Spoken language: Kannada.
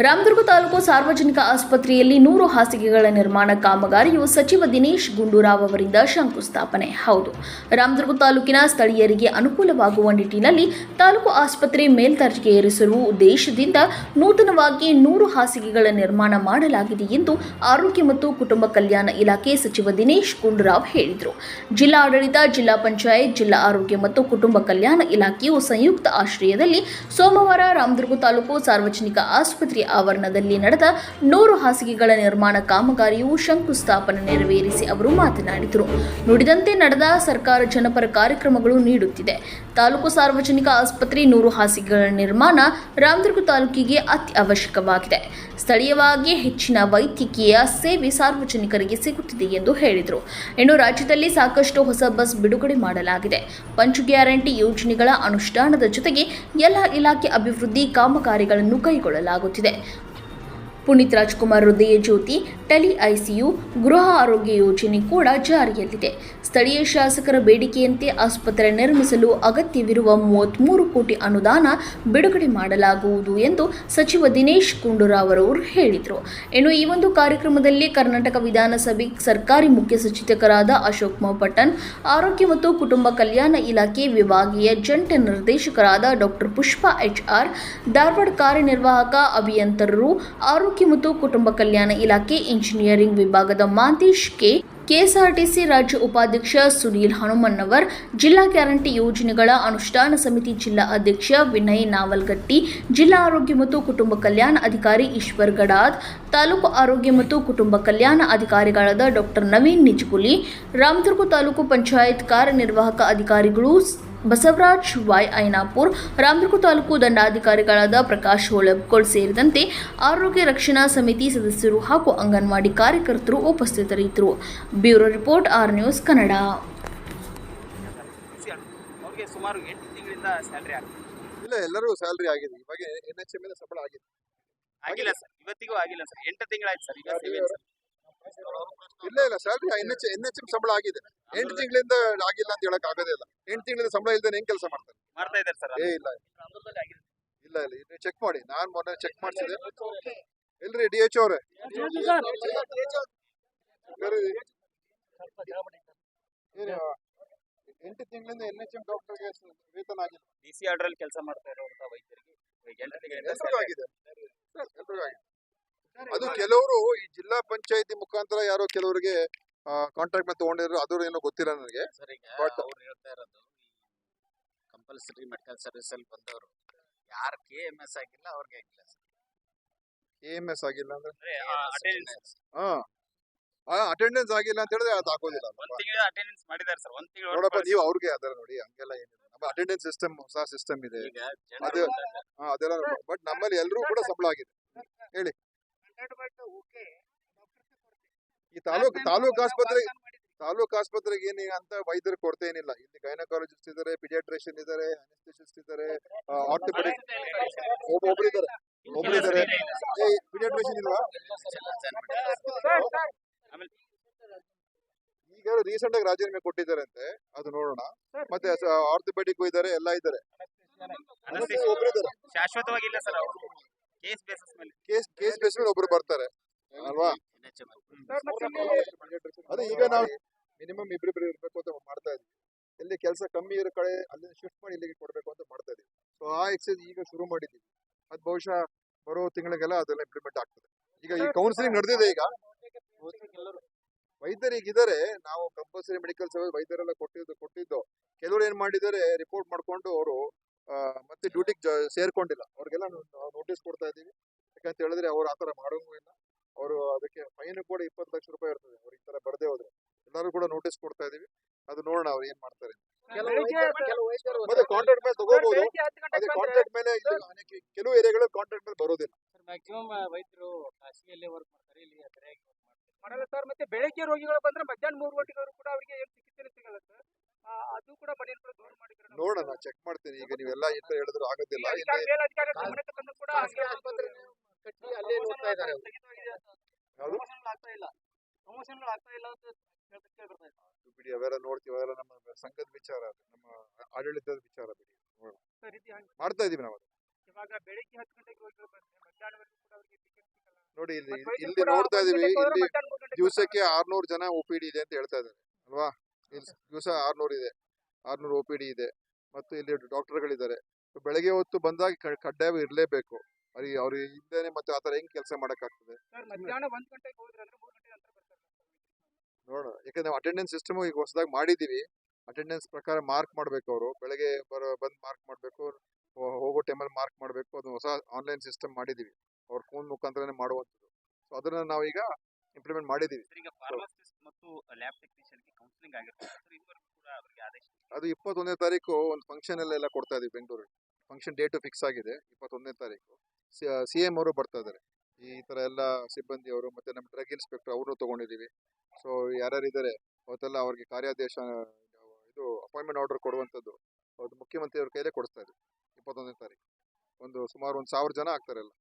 ರಾಮದುರ್ಗ ತಾಲೂಕು ಸಾರ್ವಜನಿಕ ಆಸ್ಪತ್ರೆಯಲ್ಲಿ ನೂರು ಹಾಸಿಗೆಗಳ ನಿರ್ಮಾಣ ಕಾಮಗಾರಿಯು ಸಚಿವ ದಿನೇಶ್ ಗುಂಡೂರಾವ್ ಅವರಿಂದ ಶಂಕುಸ್ಥಾಪನೆ. ಹೌದು, ರಾಮದುರ್ಗ ತಾಲೂಕಿನ ಸ್ಥಳೀಯರಿಗೆ ಅನುಕೂಲವಾಗುವ ನಿಟ್ಟಿನಲ್ಲಿ ತಾಲೂಕು ಆಸ್ಪತ್ರೆ ಮೇಲ್ದರ್ಜೆಗೆ ಏರಿಸಲು ಉದ್ದೇಶದಿಂದ ನೂತನವಾಗಿ ನೂರು ಹಾಸಿಗೆಗಳ ನಿರ್ಮಾಣ ಮಾಡಲಾಗಿದೆ ಎಂದು ಆರೋಗ್ಯ ಮತ್ತು ಕುಟುಂಬ ಕಲ್ಯಾಣ ಇಲಾಖೆ ಸಚಿವ ದಿನೇಶ್ ಗುಂಡೂರಾವ್ ಹೇಳಿದರು. ಜಿಲ್ಲಾ ಆಡಳಿತ ಜಿಲ್ಲಾ ಪಂಚಾಯತ್, ಜಿಲ್ಲಾ ಆರೋಗ್ಯ ಮತ್ತು ಕುಟುಂಬ ಕಲ್ಯಾಣ ಇಲಾಖೆಯು ಸಂಯುಕ್ತ ಆಶ್ರಯದಲ್ಲಿ ಸೋಮವಾರ ರಾಮದುರ್ಗ ತಾಲೂಕು ಸಾರ್ವಜನಿಕ ಆಸ್ಪತ್ರೆ ಆವರಣದಲ್ಲಿ ನಡೆದ ನೂರು ಹಾಸಿಗೆಗಳ ನಿರ್ಮಾಣ ಕಾಮಗಾರಿಯು ಶಂಕುಸ್ಥಾಪನೆ ನೆರವೇರಿಸಿ ಅವರು ಮಾತನಾಡಿದರು. ನುಡಿದಂತೆ ನಡೆದ ಸರ್ಕಾರ ಜನಪರ ಕಾರ್ಯಕ್ರಮಗಳು ನೀಡುತ್ತಿದೆ. ತಾಲೂಕು ಸಾರ್ವಜನಿಕ ಆಸ್ಪತ್ರೆ ನೂರು ಹಾಸಿಗೆಗಳ ನಿರ್ಮಾಣ ರಾಮದುರ್ಗ ತಾಲೂಕಿಗೆ ಅತಿ ಅವಶ್ಯಕವಾಗಿದೆ. ಸ್ಥಳೀಯವಾಗಿ ಹೆಚ್ಚಿನ ವೈದ್ಯಕೀಯ ಸೇವೆ ಸಾರ್ವಜನಿಕರಿಗೆ ಸಿಗುತ್ತಿದೆ ಎಂದು ಹೇಳಿದರು. ಇನ್ನು ರಾಜ್ಯದಲ್ಲಿ ಸಾಕಷ್ಟು ಹೊಸ ಬಸ್ ಬಿಡುಗಡೆ ಮಾಡಲಾಗಿದೆ. ಪಂಚ್ ಗ್ಯಾರಂಟಿ ಯೋಜನೆಗಳ ಅನುಷ್ಠಾನದ ಜೊತೆಗೆ ಎಲ್ಲ ಇಲಾಖೆ ಅಭಿವೃದ್ಧಿ ಕಾಮಗಾರಿಗಳನ್ನು ಕೈಗೊಳ್ಳಲಾಗುತ್ತಿದೆ. yeah ಪುನೀತ್ ರಾಜ್ಕುಮಾರ್ ಹೃದಯ ಜ್ಯೋತಿ, ಟೆಲಿ ಐಸಿಯು, ಗೃಹ ಆರೋಗ್ಯ ಯೋಜನೆ ಕೂಡ ಜಾರಿಯಲ್ಲಿದೆ. ಸ್ಥಳೀಯ ಶಾಸಕರ ಬೇಡಿಕೆಯಂತೆ ಆಸ್ಪತ್ರೆ ನಿರ್ಮಿಸಲು ಅಗತ್ಯವಿರುವ ಮೂವತ್ತ್ಮೂರು ಕೋಟಿ ಅನುದಾನ ಬಿಡುಗಡೆ ಮಾಡಲಾಗುವುದು ಎಂದು ಸಚಿವ ದಿನೇಶ್ ಗುಂಡೂರಾವ್ ಅವರು ಹೇಳಿದರು. ಇನ್ನು ಈ ಒಂದು ಕಾರ್ಯಕ್ರಮದಲ್ಲಿ ಕರ್ನಾಟಕ ವಿಧಾನಸಭೆ ಸರ್ಕಾರಿ ಮುಖ್ಯ ಸಚೇತಕರಾದ ಅಶೋಕ್ ಮೋಪಟನ್ ಆರೋಗ್ಯ ಮತ್ತು ಕುಟುಂಬ ಕಲ್ಯಾಣ ಇಲಾಖೆ ವಿಭಾಗೀಯ ಜಂಟಿ ನಿರ್ದೇಶಕರಾದ ಡಾಕ್ಟರ್ ಪುಷ್ಪಾ ಎಚ್ಆರ್ ಧಾರವಾಡ ಕಾರ್ಯನಿರ್ವಾಹಕ ಅಭಿಯಂತರರು, ಆರೋಗ್ಯ ಮತ್ತು ಕುಟುಂಬ ಕಲ್ಯಾಣ ಇಲಾಖೆ ಇಂಜಿನಿಯರಿಂಗ್ ವಿಭಾಗದ ಮಾಂತೇಶ್ ಕೆ, ಕೆಎಸ್ಆರ್ಟಿಸಿ ರಾಜ್ಯ ಉಪಾಧ್ಯಕ್ಷ ಸುನೀಲ್ ಹನುಮನ್ನವರ್, ಜಿಲ್ಲಾ ಗ್ಯಾರಂಟಿ ಯೋಜನೆಗಳ ಅನುಷ್ಠಾನ ಸಮಿತಿ ಜಿಲ್ಲಾ ಅಧ್ಯಕ್ಷ ವಿನಯ್ ನಾವಲ್ಗಟ್ಟಿ, ಜಿಲ್ಲಾ ಆರೋಗ್ಯ ಮತ್ತು ಕುಟುಂಬ ಕಲ್ಯಾಣ ಅಧಿಕಾರಿ ಈಶ್ವರ್ ಗಡಾದ್, ತಾಲೂಕು ಆರೋಗ್ಯ ಮತ್ತು ಕುಟುಂಬ ಕಲ್ಯಾಣ ಅಧಿಕಾರಿಗಳಾದ ಡಾಕ್ಟರ್ ನವೀನ್ ನಿಜಗುಲಿ, ರಾಮದುರ್ಗ ತಾಲೂಕು ಪಂಚಾಯತ್ ಕಾರ್ಯನಿರ್ವಾಹಕ ಅಧಿಕಾರಿಗಳು ಬಸವರಾಜ್ ವೈ ಐನಾಪುರ್ ರಾಮದುರ್ಗ ತಾಲೂಕು ದಂಡಾಧಿಕಾರಿಗಳಾದ ಪ್ರಕಾಶ್ ಹೊಳಬ್ಕೋಳ್ ಸೇರಿದಂತೆ ಆರೋಗ್ಯ ರಕ್ಷಣಾ ಸಮಿತಿ ಸದಸ್ಯರು ಹಾಗೂ ಅಂಗನವಾಡಿ ಕಾರ್ಯಕರ್ತರು ಉಪಸ್ಥಿತರಿದ್ದರು. Bureau report R news Kannada. ಅವ್ರಿಗೆ ಸುಮಾರು ಎಂಟು ತಿಂಗಳಿಂದ ಸ್ಯಾಲ್ರಿ ಆಗ್ತದೆ ಇಲ್ಲ ಎಲ್ಲರೂ ಸ್ಯಾಲ್ರಿ ಆಗಿದೆ. ಇವಾಗ ಎನ್ ಎಚ್ ಎಂ ಸಂಬಳ ಆಗಿದೆ. ಆಗಿಲ್ಲ ಸರ್. ಇವತ್ತಿಗೂ ಆಗಿಲ್ಲ ಸರ್. ಎಂಟು ತಿಂಗಳಾಯ್ತು ಸರ್. ಈಗ ಸರ್. ಇಲ್ಲ ಇಲ್ಲ salary N H N H M ಸಂಬಳ ಆಗಿದೆ. ಎಂಟು ತಿಂಗಳಿಂದ ಆಗಿಲ್ಲ ಅಂತ ಹೇಳಕ್ ಆಗೋದೇ ಇಲ್ಲ. ಎಂಟು ತಿಂಗಳಿಂದ ಸಂಬಳ ಇಲ್ಲದೆ ಹೆಂಗ್ ಕೆಲಸ ಮಾಡ್ತಾರೆ ಮಾಡ್ತಾ ಇದ್ದಾರೆ ಸರ್ ಏ ಇಲ್ಲ ಇಲ್ಲ. ಇಲ್ಲ ನೀವು ಚೆಕ್ ಮಾಡಿ. ನಾನ್ ಮೊನ್ನೆ ಚೆಕ್ ಮಾಡ್ಸಿದೆ. ಇಲ್ರಿ ಡಿ ಎಚ್ ಅವ್ರೆ? ಎಂಟು ತಿಂಗಳಿಂದ ಎನ್ ಎಚ್ ಎಂ ಡಾಕ್ಟರ್ಗೆ ವೇತನ ಆಗಿಲ್ಲ ಡಿ ಸಿ ಆರ್ಡರ್ ಅಲ್ಲಿ ಕೆಲಸ ಮಾಡ್ತಾ ಇರುವಂತ ವೈದ್ಯರಿಗೆ. ಎಲ್ರಿಗೂ ಎಲ್ರಿಗೂ ಆಗಿದೆ. ಅದು ಕೆಲವರು ಈ ಜಿಲ್ಲಾ ಪಂಚಾಯತಿ ಮುಖಾಂತರ ಯಾರೋ ಕೆಲವರಿಗೆ ಕಾಂಟ್ರಾಕ್ಟ್ ಮೇಲೆ ತಗೊಂಡಿರೋ ಅದು ಏನೋ ಗೊತ್ತಿಲ್ಲ ನನಗೆ. ಸರ್ ಈಗ But- ಅವ್ರು ಹೇಳ್ತಾ ಇರೋದು ಕಂಪಲ್ಸರಿ ಮೆಡಿಕಲ್ ಸರ್ವಿಸ್ ಅಲ್ಲಿ ಬಂದವರು ಯಾರು ಕೆ ಎಂ ಎಸ್ ಆಗಿಲ್ಲ ಅವ್ರಿಗೆ ಆಗಿಲ್ಲ ಸರ್. ಕೆ ಎಂ ಎಸ್ ಆಗಿಲ್ಲ ಅಂದ್ರೆ? ಹಾ. ಅಟೆಂಡೆನ್ಸ್ ಆಗಿಲ್ಲ ಅಂತ ಹೇಳಿದ್ರೆ ಅದು ಆಗೋದಿಲ್ಲ ಒಂದ್ ತಿಂಗಳ ಅಟೆಂಡೆನ್ಸ್ ಮಾಡಿದ್ದಾರೆ ಸರ್ ಒಂದ್ ನೋಡಪ್ಪ ತಿಂಗಳು ನೀವು ಅವ್ರಿಗೆ ಅದರ ನೋಡಿ ಹಂಗೆಲ್ಲ ಏನಿಲ್ಲ. ನಮ್ಮ ಅಟೆಂಡೆನ್ಸ್ ಸಿಸ್ಟಮ್ ಹೊಸ ಸಿಸ್ಟಮ್ ಇದೆ. ಈಗ ಅದು- ಜನರು ಹಾ, ಅದೆಲ್ಲ ಬಟ್ ನಮ್ಮಲ್ಲಿ ಎಲ್ಲರೂ ಕೂಡ ಸಂಬಳ ಆಗಿದೆ. ಹೇಳಿ. ಈ ತಾಲೂಕ್ ತಾಲೂಕ್ ಆಸ್ಪತ್ರೆ ತಾಲೂಕ್ ಆಸ್ಪತ್ರೆಗೆ ಏನಿ ಅಂತ ವೈದ್ಯರು ಕೊರತೆ ಏನಿಲ್ಲ. ಇಲ್ಲಿ ಗೈನಕಾಲಜಿಸ್ಟ್ ಇದಾರೆ ಪಿಡಿಯಾಟ್ರಿಷಿಯನ್ ಇದಾರೆ ಅನೆಸ್ಥಿಸಿಸ್ಟ್ ಇದಾರೆ ಆರ್ಥೋಪೆಡಿಕ್ ಒಬ್ಬರಿದ್ದಾರೆ ಒಬ್ಬರಿದ್ದಾರೆ ಪಿಡಿಯಾಟ್ರಿಷಿಯನ್ ಇಲ್ವಾ? ಈಗ ರೀಸೆಂಟ್ ಆಗಿ ರಾಜೀನಾಮೆ ಕೊಟ್ಟಿದ್ದಾರೆ ಅಂತೆ ಅದು ನೋಡೋಣ. ಮತ್ತೆ ಆರ್ಥೋಪೆಡಿಕ್ ಇದಾರೆ ಎಲ್ಲ ಇದಾರೆ. Anesthesia ಒಬ್ರು ಇದಾರೆ ಶಾಶ್ವತವಾಗಿ ಇಲ್ಲ ಸರ್ ಕೇಸ್ ಬೇಸಿಸ್ ಮೇಲೆ. ಕೇಸ್ ಕೇಸ್ ಬೇಸಿಸ್ ಮೇಲೆ ಒಬ್ರು ಬರ್ತಾರೆ. ಅದೇ ಈಗ ನಾವು ಮಿನಿಮಮ್ ಇಬ್ರಿಬ್ರು ಇರಬೇಕು ಅಂತ ಮಾಡ್ತಾ ಇದ್ವಿ. ಎಲ್ಲಿ ಕೆಲಸ ಕಮ್ಮಿ ಇರೋ ಕಡೆ ಅಲ್ಲಿಂದ ಶಿಫ್ಟ್ ಮಾಡಿ ಇಲ್ಲಿಗೆ ಕೊಡಬೇಕು ಅಂತ ಮಾಡ್ತಾ ಇದೀವಿ. ಸೊ ಆ ಎಕ್ಸೈಸ್ ಈಗ ಶುರು ಮಾಡಿದ್ದೀವಿ. ಅದು ಬಹುಶಃ ಬರೋ ತಿಂಗಳಿಗೆಲ್ಲ ಅದೆಲ್ಲ ಇಂಪ್ಲಿಮೆಂಟ್ ಆಗ್ತದೆ. ಈಗ ಈ ಕೌನ್ಸಿಲಿಂಗ್ ನಡೆದಿದೆ ಈಗ. ವೈದ್ಯರು ಈಗ ಇದಾರೆ ನಾವು ಕಂಪಲ್ಸರಿ ಮೆಡಿಕಲ್ ಸರ್ವಿಸ್ ವೈದ್ಯರೆಲ್ಲ ಕೊಟ್ಟಿದ್ದು ಕೊಟ್ಟಿದ್ದು. ಕೆಲವರು ಏನ್ ಮಾಡಿದ್ದಾರೆ ರಿಪೋರ್ಟ್ ಮಾಡ್ಕೊಂಡು ಅವರು ಮತ್ತೆ ಡ್ಯೂಟಿಗೆ ಸೇರ್ಕೊಂಡಿಲ್ಲ. ಅವ್ರಿಗೆಲ್ಲ ನೋಟಿಸ್ ಕೊಡ್ತಾ ಇದೀವಿ ಯಾಕಂತ ಹೇಳಿದ್ರೆ ಅವ್ರು ಆತರ ಮಾಡೋಂಗೂ ಇಲ್ಲ. ಅವರು ಅದಕ್ಕೆ ಫೈನ್ ಕೂಡ ಇಪ್ಪತ್ತು ಲಕ್ಷ ರೂಪಾಯಿ ಇರ್ತದೆ. ಅವ್ರು ಈ ತರ ಬರದೇ ಹೋದ್ರೆ. ಎಲ್ಲರೂ ಕೂಡ ನೋಟಿಸ್ ಕೊಡ್ತಾ ಇದೀವಿ. ಅದು ನೋಡೋಣ ಅವ್ರು ಏನ್ ಮಾಡ್ತಾರೆ ಮತ್ತೆ ಕಾಂಟ್ರಾಕ್ಟ್ ಮೇಲೆ ತಗೋಬಹುದು ಅದೇ ಕಾಂಟ್ರಾಕ್ಟ್ ಮೇಲೆ ಕೆಲವು ಏರಿಯಾಗಳು ಕಾಂಟ್ರಾಕ್ಟ್ ಮೇಲೆ ಬರೋದಿಲ್ಲ. ಮ್ಯಾಕ್ಸಿಮಮ್ ವೈದ್ಯರು ಖಾಸಗಿಯಲ್ಲೇ ವರ್ಕ್ ಮಾಡ್ತಾರೆ ಇಲ್ಲಿ ಸರಿಯಾಗಿ ವರ್ಕ್ ಮಾಡ್ತಾರೆ? ಮಾಡಲ್ಲ ಸರ್ ಮತ್ತೆ ಬೆಳಗ್ಗೆ ರೋಗಿಗಳು ಬಂದ್ರೆ ಮಧ್ಯಾಹ್ನ ಮೂರು ಗಂಟೆಗಳು ಕೂಡ ಅವರಿಗೆ ಏನು ಚಿಕಿತ್ಸೆ ಸಿಗಲ್ಲ ಸರ್. ಅದು ಕೂಡ ಮನೆಯಲ್ಲಿ ಕೂಡ ದೂರ ಮಾಡಿದ್ರೆ ನೋಡೋಣ ಚೆಕ್ ಮಾಡ್ತೀನಿ. ಈಗ ನೀವೆಲ್ಲ ಈ ತರ ಹೇಳಿದ್ರು ಆಗೋದಿಲ್ಲ. ಈ ಅಲ್ಲೇ ನೋಡ್ತಾ ಇದ್ದಾರೆ ಆಗ್ತಾ ಇಲ್ಲ. ಆಗ್ತಾ ಇಲ್ಲ ಅಂತ ಬಿಡಿ ಅವೆಲ್ಲ ನೋಡ್ತೀವಿ. ಅವೆಲ್ಲ ನಮ್ಮ ಸಂಘದ ವಿಚಾರ ನಮ್ಮ ಆಡಳಿತದ ವಿಚಾರ ಬಿಡಿ. ಮಾಡ್ತಾ ಇದೀವಿ ನಾವು. ಇವಾಗ ಬೆಳಿಗ್ಗೆ ಹತ್ತು ಗಂಟೆಗೆ ರೋಗಿಗಳು ಬಂದ್ರೆ ಮಧ್ಯಾಹ್ನವರೆಗೂ ಕೂಡ ಅವರಿಗೆ ಟಿಕೆಟ್ ಸಿಗಲ್ಲ. ನೋಡಿ ಇಲ್ಲಿ ಇಲ್ಲಿ ನೋಡ್ತಾ ಇದೀವಿ ಇಲ್ಲಿ ದಿವಸಕ್ಕೆ ಆರ್ನೂರು ಜನ ಒ ಪಿ ಡಿ ಇದೆ ಅಂತ ಹೇಳ್ತಾ ಇದ್ದಾರೆ. ಅಲ್ವಾ? ಇಲ್ಲಿ ದಿವಸ ಆರ್ನೂರು ಇದೆ. ಆರ್ನೂರು ಒ ಪಿ ಡಿ ಇದೆ. ಮತ್ತು ಇಲ್ಲಿ ಡಾಕ್ಟರ್ಗಳಿದ್ದಾರೆ. ಬೆಳಗ್ಗೆ ಹೊತ್ತು ಬಂದಾಗ ಕಡ್ಡಾಯ ಇರಲೇಬೇಕು. ಅವ್ರಿಗೆ ಅವ್ರಿಗೆ ಇದ್ದೇನೆ ಮತ್ತೆ ಆ ಥರ ಹೆಂಗ್ ಕೆಲಸ ಮಾಡೋಕ್ಕಾಗ್ತದೆ? ನೋಡೋಣ. ಯಾಕಂದ್ರೆ ನಾವು ಅಟೆಂಡೆನ್ಸ್ ಸಿಸ್ಟಮ್ ಈಗ ಹೊಸದಾಗಿ ಮಾಡಿದೀವಿ. ಅಟೆಂಡೆನ್ಸ್ ಪ್ರಕಾರ ಮಾರ್ಕ್ ಮಾಡಬೇಕು ಅವರು. ಬೆಳಗ್ಗೆ ಬರೋ ಬಂದು ಮಾರ್ಕ್ ಮಾಡಬೇಕು. ಹೋಗೋ ಟೈಮಲ್ಲಿ ಮಾರ್ಕ್ ಮಾಡಬೇಕು. ಅದು ಹೊಸ ಆನ್ಲೈನ್ ಸಿಸ್ಟಮ್ ಮಾಡಿದೀವಿ. ಅವ್ರ ಫೋನ್ ಮುಖಾಂತರನೇ ಮಾಡುವಂಥದ್ದು. ಸೊ ಅದನ್ನ ನಾವೀಗ ಇಂಪ್ಲಿಮೆಂಟ್ ಈಗ ಅವರಿಗೆ ಆದೇಶ ಅದು ಇಪ್ಪತ್ತೊಂದನೇ ತಾರೀಕು ಒಂದು ಫಂಕ್ಷನ್ ಎಲ್ಲ ಕೊಡ್ತಾ ಇದೀವಿ ಬೆಂಗಳೂರಿಗೆ ಫಂಕ್ಷನ್ ಡೇಟು ಫಿಕ್ಸ್ ಆಗಿದೆ ಇಪ್ಪತ್ತೊಂದನೇ ತಾರೀಕು. ಸಿ ಎಂ ಅವರು ಬರ್ತಾ ಇದ್ದಾರೆ. ಈ ತರ ಎಲ್ಲ ಸಿಬ್ಬಂದಿ ಅವರು ಮತ್ತೆ ನಮ್ಮ ಡ್ರಗ್ ಇನ್ಸ್ಪೆಕ್ಟರ್ ಅವರು ತಗೊಂಡಿದ್ದೀವಿ. ಸೊ, ಯಾರ್ಯಾರು ಇದ್ದಾರೆ, ಅವತ್ತೆಲ್ಲ ಅವ್ರಿಗೆ ಕಾರ್ಯಾದೇಶ, ಇದು ಅಪಾಯಿಂಟ್ಮೆಂಟ್ ಆರ್ಡರ್ ಕೊಡುವಂಥದ್ದು ಅದು ಮುಖ್ಯಮಂತ್ರಿ ಅವ್ರ ಕೈಲೇ ಕೊಡಿಸ್ತಾ ಇದ್ದೀವಿ, ಇಪ್ಪತ್ತೊಂದನೇ ತಾರೀಕು. ಒಂದು ಸುಮಾರು ಒಂದು ಸಾವಿರ ಜನ ಆಗ್ತಾರಲ್ಲ